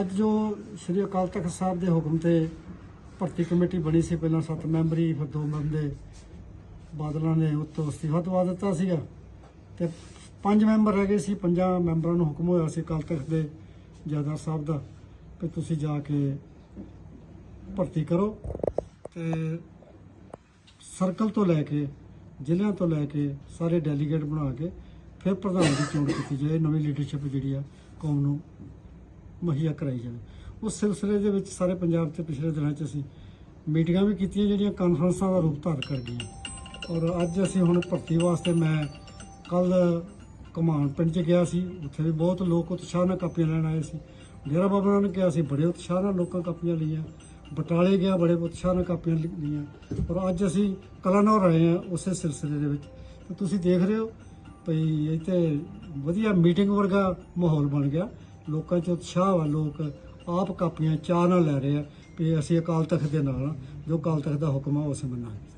ਅੱਜ ਜੋ ਸ੍ਰੀ ਅਕਾਲ ਤਖਤ ਸਾਹਿਬ ਦੇ ਹੁਕਮ ਤੇ ਭਰਤੀ ਕਮੇਟੀ ਬਣੀ ਸੀ, ਪਹਿਲਾਂ 7 ਮੈਂਬਰੀ, ਫਿਰ 2 ਬੰਦੇ ਬਾਦਲਾਂ ਨੇ ਉੱਤੋਂ ਅਸਤੀਫਾ ਦਵਾ ਦਿੱਤਾ ਸੀਗਾ। ਤੇ ਪੰਜ ਮੈਂਬਰ ਹੈਗੇ ਸੀ, ਪੰਜਾਂ ਮੈਂਬਰਾਂ ਨੂੰ ਹੁਕਮ ਹੋਇਆ ਸੀ ਅਕਾਲ ਤਖਤ ਦੇ ਜਥੇਦਾਰ ਸਾਹਿਬ ਦਾ ਕਿ ਤੁਸੀਂ ਜਾ ਕੇ ਭਰਤੀ ਕਰੋ। ਤੇ ਸਰਕਲ ਤੋਂ ਲੈ ਕੇ, ਜ਼ਿਲ੍ਹਿਆਂ ਤੋਂ ਲੈ ਕੇ ਸਾਰੇ ਡੈਲੀਗੇਟ ਬਣਾ ਕੇ ਫਿਰ ਪ੍ਰਧਾਨ ਦੀ ਚੋਣ ਕੀਤੀ ਜਾਏ। ਨਵੀਂ ਲੀਡਰਸ਼ਿਪ ਜਿਹੜੀ ਆ, ਕੌਮ ਨੂੰ ਮੁਹੱਈਆ ਕਰਾਈ ਜਾਵੇ। ਉਸ ਸਿਲਸਿਲੇ ਦੇ ਵਿੱਚ ਸਾਰੇ ਪੰਜਾਬ 'ਚ ਪਿਛਲੇ ਦਿਨਾਂ 'ਚ ਅਸੀਂ ਮੀਟਿੰਗਾਂ ਵੀ ਕੀਤੀਆਂ ਜਿਹੜੀਆਂ ਕਾਨਫਰੰਸਾਂ ਦਾ ਰੂਪ ਧਾਰ ਕਰ ਗਈਆਂ। ਔਰ ਅੱਜ ਅਸੀਂ ਹੁਣ ਭਰਤੀ ਵਾਸਤੇ ਮੈਂ ਕੱਲ ਕਮਾਨ ਪਿੰਡ 'ਚ ਗਿਆ ਸੀ। ਉੱਥੇ ਵੀ ਬਹੁਤ ਲੋਕ ਉਤਸ਼ਾਹ ਨਾਲ ਕਾਪੀਆਂ ਲੈਣ ਆਏ ਸੀ। ਡੇਰਾ ਬਾਬਾ ਨਾਨਕ ਨੇ ਕਿਹਾ ਸੀ ਬੜੇ ਉਤਸ਼ਾਹ ਨਾਲ ਲੋਕਾਂ ਕਾਪੀਆਂ ਲਈਆਂ। ਬਟਾਲੇ ਗਿਆ, ਬੜੇ ਉਤਸ਼ਾਹ ਨਾਲ ਕਾਪੀਆਂ ਲਈਆਂ। ਔਰ ਅੱਜ ਅਸੀਂ ਕਲਾਨੌਰ ਆਏ ਹਾਂ ਉਸੇ ਸਿਲਸਿਲੇ ਦੇ ਵਿੱਚ। ਤੇ ਤੁਸੀਂ ਦੇਖ ਰਹੇ ਹੋ ਭਈ ਇੱਥੇ ਵਧੀਆ ਮੀਟਿੰਗ ਵਰਗਾ ਮਾਹੌਲ ਬਣ ਗਿਆ। ਲੋਕਾਂ 'ਚ ਉਤਸ਼ਾਹ ਆ ਲੋਕ ਆਪ ਕਾਪੀਆਂ ਚਾਹ ਨਾਲ ਲੈ ਰਹੇ ਆ ਵੀ ਅਸੀਂ ਅਕਾਲ ਤਖਤ ਦੇ ਨਾਲ ਆ, ਜੋ ਅਕਾਲ ਤਖਤ ਦਾ ਹੁਕਮ ਆ ਉਸ ਮੰਨਾਂਗੇ।